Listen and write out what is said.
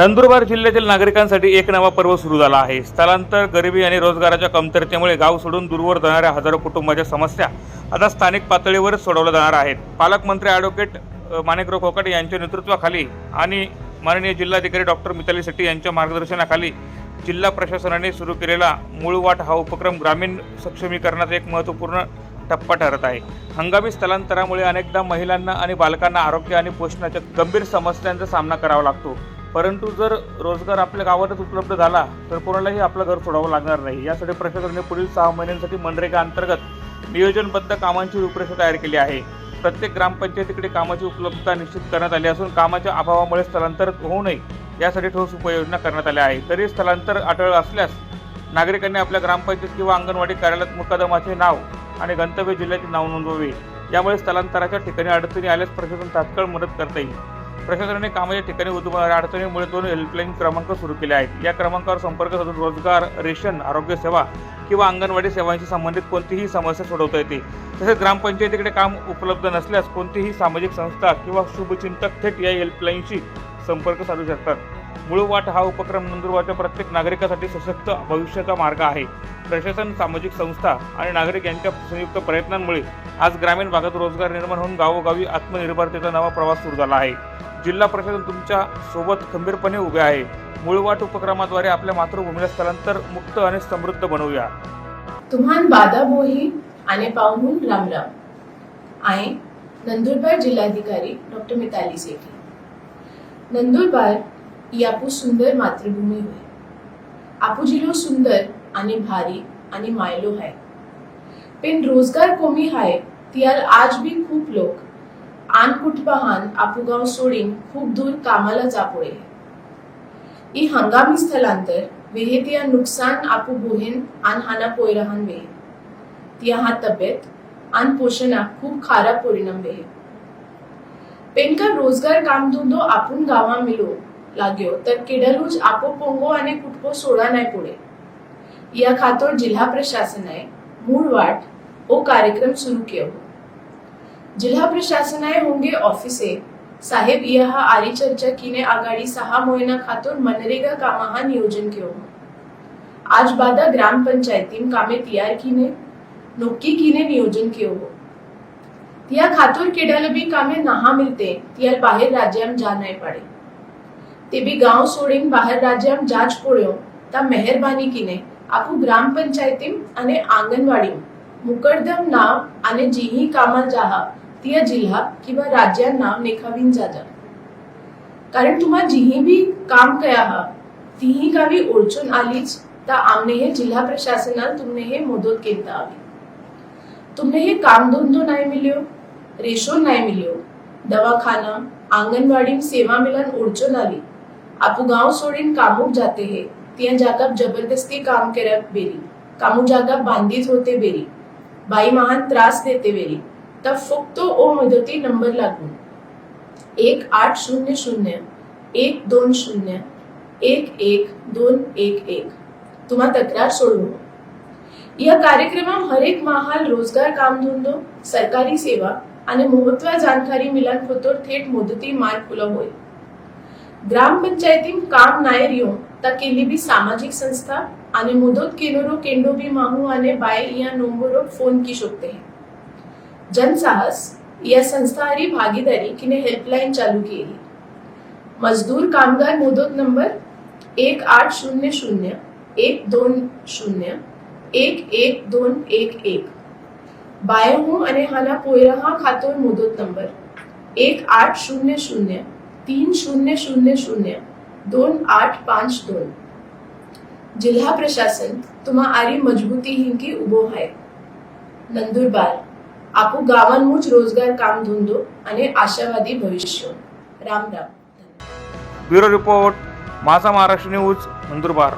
नंदुरबार जिल्ह्यातील नागरिकांसाठी एक नवा पर्व सुरू झाला आहे. स्थलांतर गरिबी आणि रोजगाराच्या कमतरतेमुळे गाव सोडून दूरवर जाणाऱ्या हजारो कुटुंबाच्या समस्या आता स्थानिक पातळीवरच सोडवल्या जाणार आहेत. पालकमंत्री ॲडव्होकेट माणिकराव खोकट यांच्या नेतृत्वाखाली आणि माननीय जिल्हाधिकारी डॉक्टर मिताली शेट्टी यांच्या मार्गदर्शनाखाली जिल्हा प्रशासनाने सुरू केलेला मूळवाट हा उपक्रम ग्रामीण सक्षमीकरणाचा एक महत्त्वपूर्ण टप्पा ठरत आहे. हंगामी स्थलांतरामुळे अनेकदा महिलांना आणि बालकांना आरोग्य आणि पोषणाच्या गंभीर समस्यांचा सामना करावा लागतो. परंतु जर रोजगार आपल्या गावातच उपलब्ध झाला तर कोणालाही आपलं घर सोडावं लागणार नाही. यासाठी प्रशासनाने पुढील सहा महिन्यांसाठी मनरेगा अंतर्गत नियोजनबद्ध कामांची रूपरेषा तयार केली आहे. प्रत्येक ग्रामपंचायतीकडे कामाची उपलब्धता निश्चित करण्यात आली असून कामाच्या अभावामुळे स्थलांतर होऊ नये यासाठी ठोस उपाययोजना करण्यात आल्या आहे तरी स्थलांतर अटळ असल्यास नागरिकांनी आपल्या ग्रामपंचायत किंवा अंगणवाडी कार्यालयात मुकादमाचे नाव आणि गंतव्य जिल्ह्याचे नाव नोंदवावे. यामुळे स्थलांतराच्या ठिकाणी अडचणी आल्यास प्रशासन तात्काळ मदत करता येईल. प्रशासनाने कामाच्या ठिकाणी उद्भवणाऱ्या अडचणीमुळे दोन हेल्पलाईन क्रमांक सुरू केले आहेत. या क्रमांकावर संपर्क साधून रोजगार रेशन आरोग्य सेवा किंवा अंगणवाडी सेवांशी संबंधित कोणतीही समस्या सोडवता येते. तसेच ग्रामपंचायतीकडे काम उपलब्ध नसल्यास कोणतीही सामाजिक संस्था किंवा शुभचिंतक थेट या हेल्पलाईनशी संपर्क साधू शकतात. मूळ वाट हा उपक्रम नंदुरबारच्या प्रत्येक नागरिकासाठी सशक्त भविष्याचा मार्ग आहे. प्रशासन सामाजिक संस्था आणि नागरिक यांच्या संयुक्त प्रयत्नांमुळे आज ग्रामीण भागात रोजगार निर्माण होऊन गावोगावी आत्मनिर्भरतेचा नवा प्रवास सुरू झाला आहे. जिल्हा प्रशासन तुमच्यासोबत खंबीरपणे उभे आहे. मूळवाट उपक्रमाद्वारे आपल्या मातृभूमीला स्थलांतर मुक्त आणि समृद्ध बनवूया. तुम्हान बादा बोही आने पाहून राम राम आए नंदुरबार जिल्हाधिकारी डॉक्टर मिताली सेठी. नंदुरबार ही आपू सुंदर मातृभूमी होय. आपू जिल्हो सुंदर आणि भारी आणि मायलो है पेन रोजगार कमी हाय तियार आज भी खूप लोक. आन कुटपाहान आपू गाव सोडीन खूप दूर कामाला जापोळे. ई हंगामी स्थलांतर वेहे तिया नुकसान आपू बोहेन आन हाना पोयराहान वेहे. तिया हा तब्येत आन पोषणाक खूप खारा परिणाम वेहे. पेनका रोजगार काम धंदो आपण गावा मिलो. लाग्यो. तर केडलूज आपो पोंगो आणि कुटको सोडा नाही पुढे. या खातोर जिल्हा प्रशासनाने मूळ वाट ओ कार्यक्रम सुरू केलो. जिल्हा प्रशासनाने होंगे ऑफिसे साहेब यह आरी चर्चा कीने आघाडी सहा मोहिना खातोर मनरेगा कामा हा नियोजन केलो. आज बादा ग्राम पंचायतीन कामे तयार कीने नोक्की कीने नियोजन केलो. तिया खातोर केडाल बी कामे नहा मिलते तियाल बाहेर राज्याम जा नाही पाडे. ते बी गांव सोडीन बाहेर राज्याम जाच पोळ्यो ता मेहरबानी कीने आपू ग्राम पंचायतीम आणि आंगणवाडी मुकरदम नाव आणि जीही कामा जाहा तिया जिल्हा किंवा राज्यात नाव नेखावीन जाजा कारण तुम्हा जीही बी काम कया हा तीही गावी ओळखून आलीच ता आमने हे जिल्हा प्रशासनात तुमने हे मदत केलता हवी तुमने हे काम धंदो नाही मिल्यो रेशो नाही मिल्यो दवाखाना आंगणवाडी सेवा मिलन ओळखून आली आपू गाव सोडीन कामूक जाते हे. तिया जागा जबरदस्ती काम करत बेरी. कामू जागा बांधीत होते बेरी. बाई महान त्रास देते बेरी. तब फक्त ओ मदती नंबर लागून. एक आठ शून्य शून्य एक दोन शून्य एक एक दोन एक एक. तुम्हा तक्रार सोडवू. या कार्यक्रमात हरेक महाल रोजगार कामधंदो सरकारी सेवा आणि महत्त्व जानकारी मिलान होतो थेट मुदती मार्ग खुला होईल ग्रामपंचायतीम काम नायर येऊ ता केली बी सामाजिक संस्था आणि मुदत केनोरो केंडो बी माहू आणि बाय या नंबरो फोन की शकते हैं. जनसाहस या संस्थारी भागीदारी किने हेल्पलाईन चालू केली. मजदूर कामगार मुदत नंबर एक आठ शून्य शून्य एक दोन शून्य एक एक दोन एक एक. बायहू आणि हाना पोयरहा खातोर मुदत नंबर एक आठ शून्य शून्य तीन शून्य शून्य शून्य. दोन आठ पाच दोन. जिल्हा प्रशासन तुम्हा आरी मजबूती हिंकी उभो आहे नंदुरबार आपू गावांमुच रोजगार काम धंदो आणि आशावादी भविष्य. राम राम. ब्युरो रिपोर्ट माझा महाराष्ट्र न्यूज नंदुरबार.